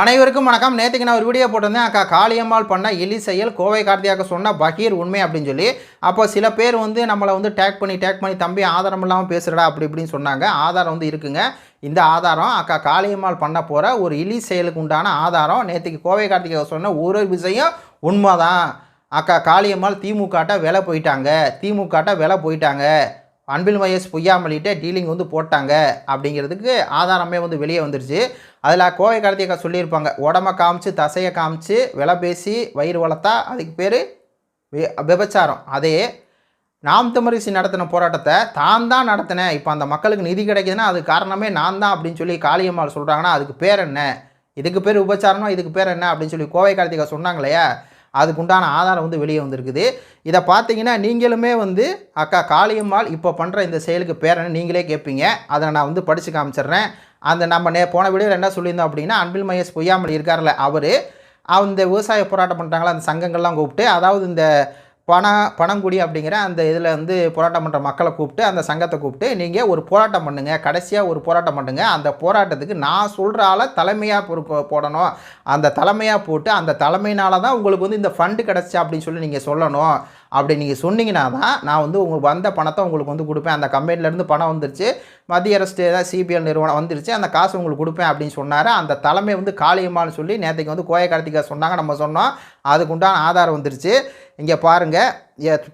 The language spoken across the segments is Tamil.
அனைவருக்கும் வணக்கம். நேற்றுக்கு நான் ஒரு வீடியோ போட்டிருந்தேன். அக்கா காளியம்மாள் பண்ண எலி செயல் கோவை கார்த்தியாக சொன்ன பகீர் உண்மை அப்படின்னு சொல்லி. அப்போ சில பேர் வந்து நம்மளை வந்து டேக் பண்ணி டேக் பண்ணி தம்பி ஆதாரம் இல்லாமல் பேசுகிறடா அப்படி இப்படின்னு சொன்னாங்க. ஆதாரம் வந்து இருக்குங்க. இந்த ஆதாரம் அக்கா காளியம்மாள் பண்ண போகிற ஒரு இலி செயலுக்கு உண்டான ஆதாரம் நேற்றுக்கு கோவை கார்த்திகாக சொன்ன ஒரு விஷயம் உண்மைதான். அக்கா காளியம்மாள் திமுகட்ட விலை போயிட்டாங்க. திமுகட்ட விலை போயிட்டாங்க. அன்பில் மகேஷ் பொய்யாமலிட்ட டீலிங் வந்து போட்டாங்க அப்படிங்கிறதுக்கு ஆதாரமே வந்து வெளியே வந்துருச்சு. அதில் கோவை கார்த்திகா சொல்லியிருப்பாங்க உடம்ப காமிச்சு தசையை காமிச்சு விலை பேசி வயிறு வளர்த்தா அதுக்கு பேர் விபச்சாரம். அதே நாம் தமிழிசை நடத்தின போராட்டத்தை தான் தான் நடத்தினேன். இப்போ அந்த மக்களுக்கு நிதி கிடைக்குதுன்னா அது காரணமே நான் தான் அப்படின்னு சொல்லி காளியம்மாள் சொல்கிறாங்கன்னா அதுக்கு பேர் என்ன? இதுக்கு பேர் உபச்சாரமா இதுக்கு பேர் என்ன அப்படின்னு சொல்லி கோவை கார்த்திகா சொன்னாங்க இல்லையா? அதுக்குண்டான ஆதாரம் வந்து வெளியே வந்திருக்குது. இதை பார்த்தீங்கன்னா நீங்களுமே வந்து அக்கா காளியம்மாள் இப்போ பண்ணுற இந்த செயலுக்கு பேரன்னு நீங்களே கேட்பீங்க. அதை நான் வந்து படித்து காமிச்சிடுறேன். அந்த நம்ம நே போன வீடியோவில் என்ன சொல்லியிருந்தோம் அப்படின்னா அன்பில் மகேஷ் பொய்யாமல் இருக்கார்ல அவர். அந்த விவசாய போராட்டம் பண்ணுறாங்களா அந்த சங்கங்கள்லாம் கூப்பிட்டு அதாவது இந்த பண பணங்குடி அப்படிங்கிற அந்த இதில் வந்து போராட்டம் பண்ணுற மக்களை கூப்பிட்டு அந்த சங்கத்தை கூப்பிட்டு நீங்கள் ஒரு போராட்டம் பண்ணுங்கள் கடைசியாக ஒரு போராட்டம் பண்ணுங்கள் அந்த போராட்டத்துக்கு நான் சொல்கிற ஆளை தலைமையாக பொறுப்பு போடணும். அந்த தலைமையாக போட்டு அந்த தலைமையினால தான் உங்களுக்கு வந்து இந்த ஃபண்டு கிடச்சா அப்படின்னு சொல்லி நீங்கள் சொல்லணும். அப்படி நீங்கள் சொன்னீங்கன்னா தான் நான் வந்து உங்களுக்கு வந்த பணத்தை உங்களுக்கு வந்து கொடுப்பேன். அந்த கம்பெனிலேருந்து பணம் வந்துருச்சு. மத்திய அரசு தான் சிபிஎல் நிறுவனம் வந்துருச்சு. அந்த காசு உங்களுக்கு கொடுப்பேன் அப்படின்னு சொன்னார். அந்த தலைமை வந்து காளியம்மான்னு சொல்லி நேற்றுக்கு வந்து கோய கார்த்திகா சொன்னாங்க. நம்ம சொன்னோம். அதுக்குண்டான ஆதாரம் வந்துருச்சு. இங்கே பாருங்கள்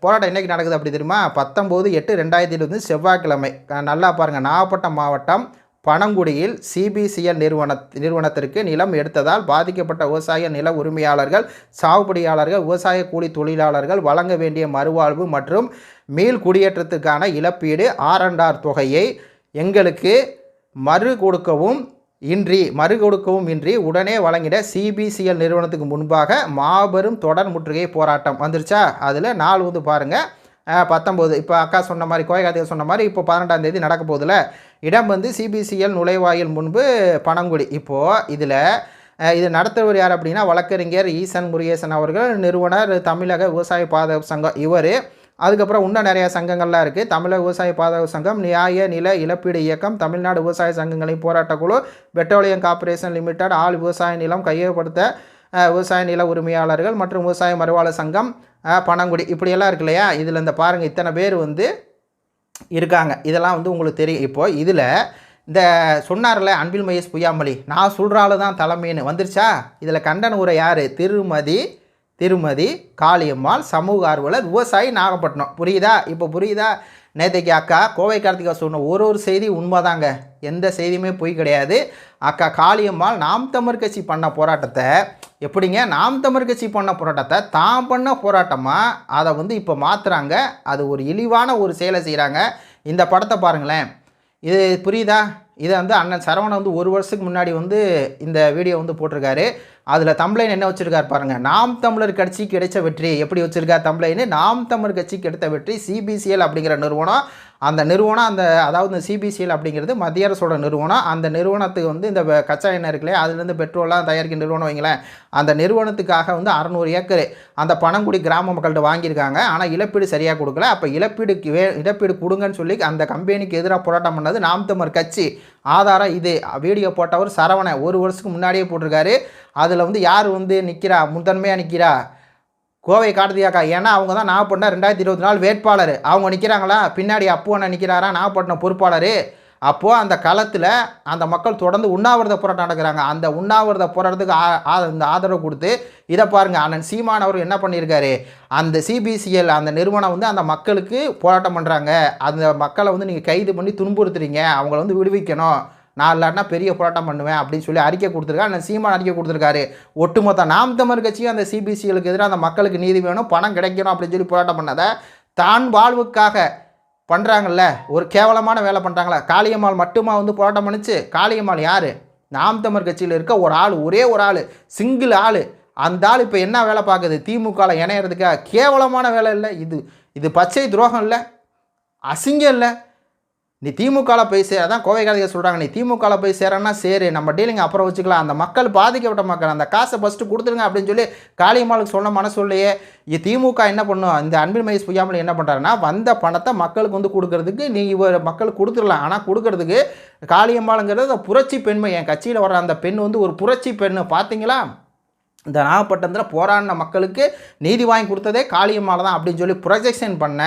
போராட்டம் என்றைக்கு நடக்குது அப்படி தெரியுமா? பத்தொம்போது எட்டு ரெண்டாயிரத்தி இருபது செவ்வாய்க்கிழமை. நல்லா பாருங்கள் நாகப்பட்டினம் மாவட்டம் பனங்குடியில் சிபிசிஎல் நிறுவன நிறுவனத்திற்கு நிலம் எடுத்ததால் பாதிக்கப்பட்ட விவசாய நில உரிமையாளர்கள் சாகுபடியாளர்கள் விவசாய கூலி தொழிலாளர்கள் வழங்க வேண்டிய மறுவாழ்வு மற்றும் மீள் குடியேற்றத்துக்கான இழப்பீடு ஆர்என்ஆர் தொகையை எங்களுக்கு மறு கொடுக்கவும் இன்றி மறு கொடுக்கவும் இன்றி உடனே வழங்கிட சிபிசிஎல் நிறுவனத்துக்கு முன்பாக மாபெரும் தொடர் முற்றுகை போராட்டம் வந்துருச்சா? அதில் நாள் வந்து பாருங்கள் பத்தொம்போது. இப்போ அக்கா சொன்ன மாதிரி கோயகாத்தியா சொன்ன மாதிரி இப்போ பன்னெண்டாம் தேதி நடக்க போதில் இடம் வந்து சிபிசிஎல் நுழைவாயில் முன்பு பனங்குடி. இப்போது இதில் இது நடத்துவர் யார் அப்படின்னா வழக்கறிஞர் ஈசன் முருகேசன் அவர்கள் நிறுவனர் தமிழக விவசாய பாதுகாப்பு சங்கம் இவர். அதுக்கப்புறம் இன்னும் நிறையா சங்கங்கள்லாம் இருக்குது தமிழக விவசாய பாதுகாப்பு சங்கம் நியாய நில இழப்பீடு இயக்கம் தமிழ்நாடு விவசாய சங்கங்களின் போராட்டக்குழு பெட்ரோலியம் கார்ப்பரேஷன் லிமிடெட் ஆள் விவசாய நிலம் கையகப்படுத்த விவசாய நில உரிமையாளர்கள் மற்றும் விவசாய மறுவாழ்வு சங்கம் பணங்குடி இப்படியெல்லாம் இருக்கு இல்லையா? இதில் இந்த பாருங்கள் இத்தனை பேர் வந்து இருக்காங்க. இதெல்லாம் வந்து உங்களுக்கு தெரியும். இப்போது இதில் இந்த சொன்னார்ல அன்பில் மகேஷ் புய்யாமொழி நான் சொல்கிற ஆளு தான் தலைமைன்னு வந்துருச்சா? இதில் கண்டன உரை யார்? திருமதி திருமதி காளியம்மாள் சமூக ஆர்வலர் விவசாயி நாகப்பட்டினம். புரியுதா? இப்போ புரியுதா? நேத்தைக்கு அக்கா கோவை கார்த்திகா சொன்ன ஒரு ஒரு செய்தி உண்மைதாங்க. எந்த செய்தியுமே பொய் கிடையாது. அக்கா காளியம்மாள் நாம் தமிழ் கட்சி பண்ண போராட்டத்தை எப்படிங்க? நாம் தமிழ் கட்சி பண்ண போராட்டத்தை தான் பண்ண போராட்டமாக அதை வந்து இப்போ மாற்றுறாங்க அது ஒரு இழிவான ஒரு செயலை செய்கிறாங்க இந்த படத்தை பாருங்களேன். இது புரியுதா? இதை வந்து அண்ணன் சரவணன் வந்து ஒரு வருஷத்துக்கு முன்னாடி வந்து இந்த வீடியோ வந்து போட்டிருக்காரு. அதில் தம்ப்ளைன் என்ன வச்சுருக்காரு பாருங்கள் நாம் தமிழர் கட்சி கிடைச்ச வெற்றி. எப்படி வச்சுருக்கார் தம்ப்ளைன்னு நாம் தமிழர் கட்சிக்கு கிடைத்த வெற்றி சிபிசிஎல் அப்படிங்கிற நிறுவனம். அந்த நிறுவனம் அந்த அதாவது இந்த சிபிசிஎல் அப்படிங்கிறது மத்திய அரசோட நிறுவனம். அந்த நிறுவனத்துக்கு வந்து இந்த கச்சா எண்ணெய் இருக்குல்லையே? அதுலேருந்து பெட்ரோலாம் தயாரிக்கிற நிறுவனம் வைங்களேன். அந்த நிறுவனத்துக்காக வந்து அறநூறு ஏக்கர் அந்த பணங்குடி கிராம மக்கள்கிட்ட வாங்கியிருக்காங்க. ஆனால் இழப்பீடு சரியாக கொடுக்கல. அப்போ இழப்பீடுக்கு வே இழப்பீடு கொடுங்கன்னு சொல்லி அந்த கம்பெனிக்கு எதிராக போராட்டம் பண்ணது நாம் தமிழர் கட்சி. ஆதாரம் இது. வீடியோ போட்டவர் சரவணன். ஒரு வருஷத்துக்கு முன்னாடியே போட்டிருக்காரு. அதில் வந்து யார் வந்து நிற்கிறா முதன்மையாக நிற்கிறா கோவை கார்த்திகாக்கா ஏன்னா அவங்க தான் நாகப்பட்டினம் ரெண்டாயிரத்தி இருபத்தி நாலு வேட்பாளர். அவங்க நிற்கிறாங்களா பின்னாடி அப்பு அண்ணன் நிற்கிறாரா நாகப்பட்டினம் பொறுப்பாளர். அப்போது அந்த களத்தில் அந்த மக்கள் தொடர்ந்து உண்ணாவிரத போராட்டம் நடக்கிறாங்க. அந்த உண்ணாவிரத போராட்டத்துக்கு ஆ- இந்த ஆதரவு கொடுத்து இதை பாருங்கள் அண்ணன் சீமான் அவர் என்ன பண்ணியிருக்காரு? அந்த சிபிசிஎல் அந்த நிறுவனம் வந்து அந்த மக்களுக்கு போராட்டம் பண்ணுறாங்க அந்த மக்களை வந்து நீங்கள் கைது பண்ணி துன்புறுத்துறீங்க. அவங்கள வந்து விடுவிக்கணும். நான் இல்லாட்டினா பெரிய போராட்டம் பண்ணுவேன் அப்படின்னு சொல்லி அறிக்கை கொடுத்துருக்காரு அந்த சீமான் அறிக்கை கொடுத்துருக்காரு. ஒட்டுமொத்த நாம் தமிழ் கட்சியும் அந்த சிபிசிஎலுக்கு எதிராக அந்த மக்களுக்கு நீதி வேணும் பணம் கிடைக்கணும் அப்படின்னு சொல்லி போராட்டம் பண்ணதை தான் வாழ்வுக்காக பண்ணுறாங்கல்ல ஒரு கேவலமான வேலை பண்ணுறாங்களா காளியம்மாள் மட்டுமா வந்து போராட்டம் பண்ணுச்சு? காளியம்மாள் யார்? நாம் தமிழ் கட்சியில் இருக்க ஒரு ஆள் ஒரே ஒரு ஆள் சிங்கிள் ஆள். அந்த ஆள் இப்போ என்ன வேலை பார்க்குது? திமுகவில் இணையறதுக்காக கேவலமான வேலை இல்லை. இது இது பச்சை துரோகம் இல்லை. அசிங்கம் இல்லை. நீ திமுகவில் போய் சேர தான் கோவை கார்த்திகை சொல்கிறாங்க நீ திமுகவில் போய் சேரன்னா சரி நம்ம டீலிங் அப்புறம் வச்சுக்கலாம். அந்த மக்கள் பாதிக்கப்பட்ட மக்கள் அந்த காசை ஃபஸ்ட்டு கொடுத்துருங்க அப்படின்னு சொல்லி காளியம்மாளுக்கு சொன்ன மனசு இல்லையே திமுக என்ன பண்ணும்? இந்த அன்பின் மகேஷ் புய்யாமல் என்ன பண்ணுறாருன்னா வந்த பணத்தை மக்களுக்கு வந்து கொடுக்கறதுக்கு நீ இவர் மக்களுக்கு கொடுத்துடலாம். ஆனால் கொடுக்கறதுக்கு காளியம்மாளுங்கிறது அந்த புரட்சி பெண்மை. என் கட்சியில் வர அந்த பெண் வந்து ஒரு புரட்சி பெண்ணு. பார்த்தீங்களா இந்த நாகப்பட்டினத்தில் போராடின மக்களுக்கு நீதி வாங்கி கொடுத்ததே காளியம்மாள் தான் அப்படின்னு சொல்லி ப்ரொஜெக்ஷன் பண்ண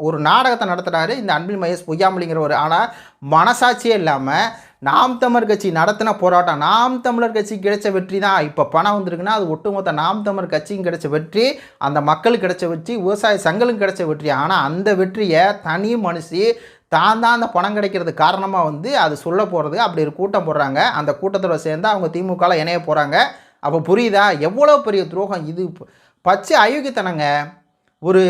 ஒரு நாடகத்தை நடத்துகிறாரு இந்த அன்பில் மகேஷ் பொய்யாமலிங்கிற ஒரு ஆனால் மனசாட்சியே இல்லாமல் நாம் தமிழர் கட்சி நடத்தின போராட்டம் நாம் தமிழர் கட்சி கிடைச்ச வெற்றி தான். இப்போ பணம் வந்திருக்குன்னா அது ஒட்டுமொத்த நாம் தமிழர் கட்சியும் கிடைச்ச வெற்றி அந்த மக்களுக்கு கிடைச்ச வெற்றி விவசாய சங்கலும் கிடைச்ச வெற்றி. ஆனால் அந்த வெற்றியை தனி மனுஷி தான் தான் அந்த பணம் கிடைக்கிறது காரணமாக வந்து அது சொல்ல போகிறது அப்படி ஒரு கூட்டம் போடுறாங்க. அந்த கூட்டத்தோட சேர்ந்து அவங்க திமுகவில் இணைய போகிறாங்க அப்போ புரியுதா? எவ்வளோ பெரிய துரோகம் இது. பச்சை அயோக்கியத்தனங்க. ஒரு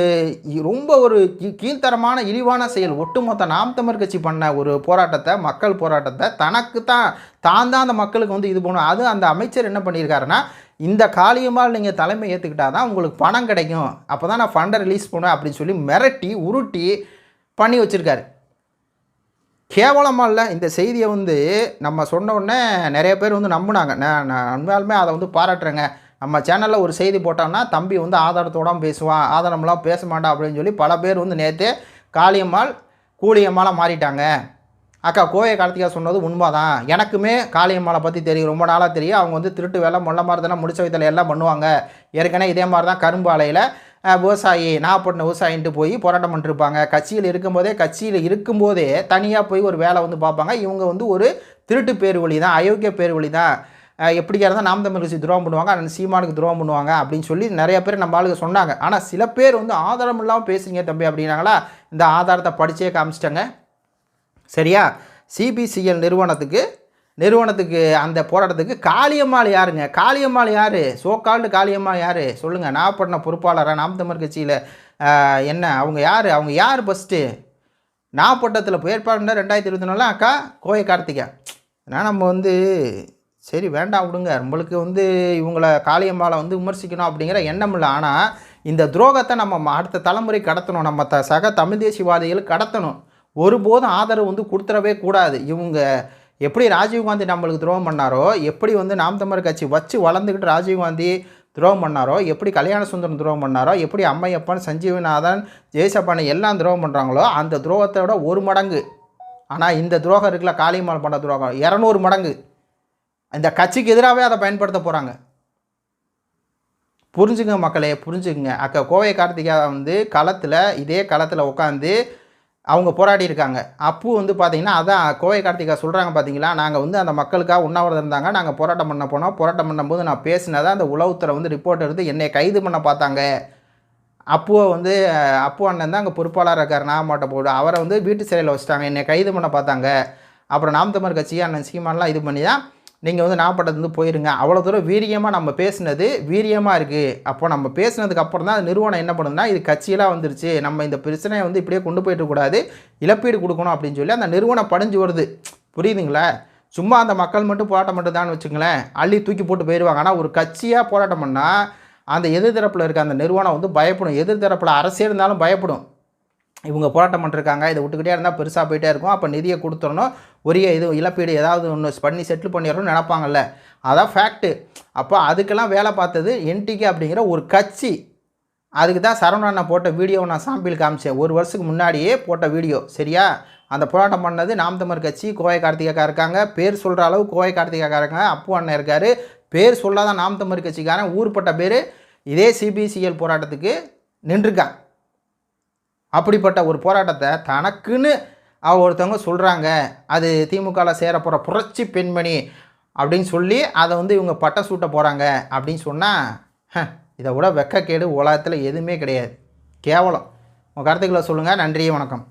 ரொம்ப ஒரு கீ- கீழ்த்தரமான இழிவான செயல். ஒட்டுமொத்த நாம் தமிழ் கட்சி பண்ண ஒரு போராட்டத்தை மக்கள் போராட்டத்தை தனக்கு தான் தான் தான் அந்த மக்களுக்கு வந்து இது பண்ணும். அது அந்த அமைச்சர் என்ன பண்ணியிருக்காருன்னா இந்த காலியமாக நீங்கள் தலைமை ஏற்றுக்கிட்டால் தான் உங்களுக்கு பணம் கிடைக்கும். அப்போ தான் நான் ஃபண்டை ரிலீஸ் பண்ணுவேன் அப்படின்னு சொல்லி மிரட்டி உருட்டி பண்ணி வச்சுருக்காரு. கேவலமாக இல்லை இந்த செய்தியை வந்து நம்ம சொன்ன உடனே நிறைய பேர் வந்து நம்பினாங்க. நான் நான் உண்மையாலுமே அதை வந்து பாராட்டுறேங்க. நம்ம சேனலில் ஒரு செய்தி போட்டோம்னா தம்பி வந்து ஆதாரத்தோட பேசுவான் ஆதாரம்லாம் பேச மாட்டான் அப்படின்னு சொல்லி பல பேர் வந்து நேற்றே காளியம்மாள் கூலியம்மாளாக மாறிட்டாங்க. அக்கா கோவை கார்த்திகா சொன்னது உண்மை தான் எனக்குமே காளியம்மாளை பற்றி தெரியும். ரொம்ப நாளாக தெரியும். அவங்க வந்து திருட்டு வேலை மொல்ல தானே முடிச்ச வைத்தல எல்லாம் பண்ணுவாங்க. ஏற்கனவே இதே மாதிரி தான் கரும்பு ஆலையில் விவசாயி நாகப்பட்டினம் விவசாயின்ட்டு போய் போராட்டம் பண்ணிருப்பாங்க. கட்சியில் இருக்கும்போதே கட்சியில் இருக்கும்போதே தனியாக போய் ஒரு வேலை வந்து பார்ப்பாங்க. இவங்க வந்து ஒரு திருட்டு பேர் வழி தான் அயோக்கிய பேர் வழி தான் எப்படியா இருந்தால் நாம் தமிழ் கட்சி துரோகம் பண்ணுவாங்க ஆனால் சீமானுக்கு துரோகம் பண்ணுவாங்க அப்படின்னு சொல்லி நிறைய பேர் நம்ம ஆளுங்க சொன்னாங்க. ஆனால் சில பேர் வந்து ஆதாரம் இல்லாமல் பேசுறீங்க தம்பி அப்படின்னாங்களா? இந்த ஆதாரத்தை படித்தே காமிச்சிட்டாங்க. சரியா? சிபிசிஎல் நிறுவனத்துக்கு நிறுவனத்துக்கு அந்த போராட்டத்துக்கு காளியம்மாள் யாருங்க? காளியம்மாள் யார்? சோக்கால்டு காளியம்மாள் யார்? சொல்லுங்கள் நாகப்பட்டினம் பொறுப்பாளராக நாம் தமிழ் கட்சியில் என்ன? அவங்க யார்? அவங்க யார் ஃபஸ்ட்டு நாகப்பட்டினத்தில் வேட்பாளர் ரெண்டாயிரத்தி இருபத்தி நாலில் அக்கா கோயை கார்த்திகா. ஆனால் நம்ம வந்து சரி வேண்டாம் விடுங்க. நம்மளுக்கு வந்து இவங்கள காளியம்மாளை வந்து விமர்சிக்கணும் அப்படிங்கிற எண்ணம் இல்லை. ஆனால் இந்த துரோகத்தை நம்ம ம- அடுத்த தலைமுறை கடத்தணும். நம்ம த சக தமிழ் தேசியவாதிகள் கடத்தணும். ஒருபோதும் ஆதரவு வந்து கொடுத்துடவே கூடாது. இவங்க எப்படி ராஜீவ்காந்தி நம்மளுக்கு துரோகம் பண்ணாரோ எப்படி வந்து நாம் தமிழர் கட்சி வச்சு வளர்ந்துக்கிட்டு ராஜீவ்காந்தி துரோகம் பண்ணாரோ எப்படி கல்யாண சுந்தரம் துரோகம் பண்ணாரோ எப்படி அம்மையப்பன் சஞ்சீவநாதன் ஜெயசப்பானை எல்லாம் துரோகம் பண்ணுறாங்களோ அந்த துரோகத்தோட ஒரு மடங்கு. ஆனால் இந்த துரோகம் இருக்குல்ல காளியம்மாள் பண்ண துரோகம். இரநூறு மடங்கு. இந்த கட்சிக்கு எதிராகவே அதை பயன்படுத்த போகிறாங்க புரிஞ்சுங்க மக்களே புரிஞ்சுக்குங்க. அக்கா கோவை கார்த்திகா வந்து களத்தில் இதே களத்தில் உட்காந்து அவங்க போராடி இருக்காங்க. அப்பு வந்து பார்த்தீங்கன்னா அதான் கோவை கார்த்திகா சொல்கிறாங்க பார்த்தீங்களா நாங்கள் வந்து அந்த மக்களுக்காக உண்ணாவிரதம் இருந்தாங்க நாங்கள் போராட்டம் பண்ண போனோம். போராட்டம் பண்ணும்போது நான் பேசினதை அந்த உளவுத்துறை வந்து ரிப்போர்ட் எடுத்து என்னை கைது பண்ண பார்த்தாங்க. அப்புவை வந்து அப்பு அண்ணன் தான் அங்கே பொறுப்பாளராக இருக்கார். நாகமாட்ட போடு அவரை வந்து வீட்டு சிறையில் வச்சுட்டாங்க. என்னை கைது பண்ண பார்த்தாங்க. அப்புறம் நாம் தமிழ் கட்சி அண்ணன் சீமான்லாம் இது பண்ணி தான் நீங்கள் வந்து நாப்பட்டத்துலேருந்து போயிருங்க. அவ்வளோ தூரம் வீரியமாக நம்ம பேசுனது வீரியமாக இருக்குது அப்போ நம்ம பேசினதுக்கு அப்புறம் தான் அது நிறுவனம் என்ன பண்ணுதுன்னா இது கட்சியெல்லாம் வந்துருச்சு. நம்ம இந்த பிரச்சனையை வந்து இப்படியே கொண்டு போயிட்டு கூடாது இழப்பீடு கொடுக்கணும் அப்படின்னு சொல்லி அந்த நிறுவனம் படிஞ்சு வருது. புரியுதுங்களா? சும்மா அந்த மக்கள் மட்டும் போராட்டம் மட்டும் தான் வச்சுங்களேன் அள்ளி தூக்கி போட்டு போயிடுவாங்க ஆனால் ஒரு கட்சியாக போராட்டம் பண்ணால் அந்த எதிர்த்தரப்பில் இருக்க அந்த நிறுவனம் வந்து பயப்படும். எதிர்த்தரப்பில் அரசே இருந்தாலும் பயப்படும். இவங்க போராட்டம் பண்ணிருக்காங்க இதை விட்டுக்கிட்டே இருந்தால் பெருசாக போயிட்டே இருக்கும். அப்போ நிதியை கொடுத்துடணும். உரிய இது இழப்பீடு ஏதாவது ஒன்று பண்ணி செட்டில் பண்ணிடுறோம்னு நினைப்பாங்கல்ல. அதான் ஃபேக்ட்டு அப்போ அதுக்கெல்லாம் வேலை பார்த்தது என்டிகே அப்படிங்கிற ஒரு கட்சி. அதுக்கு தான் சரவணனை போட்ட வீடியோவை நான் சாம்பிள் காமிச்சேன். ஒரு வருஷத்துக்கு முன்னாடியே போட்ட வீடியோ சரியா? அந்த போராட்டம் பண்ணது நாம் தமிழர் கட்சி. கோவை கார்த்திகாக்கா இருக்காங்க. பேர் சொல்கிற அளவு கோவை கார்த்திகாக்கா இருக்காங்க. அப்பு அண்ணன் இருக்கார். பேர் சொல்லாத நாம் தமிழர் கட்சிக்காரன். ஊர்பட்ட பேர் இதே சிபிசிஎல் போராட்டத்துக்கு நின்றுருக்கான். அப்படிப்பட்ட ஒரு போராட்டத்தை தனக்குன்னு அவள் ஒருத்தவங்க சொல்கிறாங்க அது திமுகவில் சேர போகிற புரட்சி பெண்மணி அப்படின்னு சொல்லி அதை வந்து இவங்க பட்டை சூட்ட போகிறாங்க அப்படின்னு சொன்னால் இதை விட வெக்கக்கேடு உலகத்தில் எதுவுமே கிடையாது. கேவலம். உங்கள் கருத்துக்களை சொல்லுங்கள் நன்றி வணக்கம்.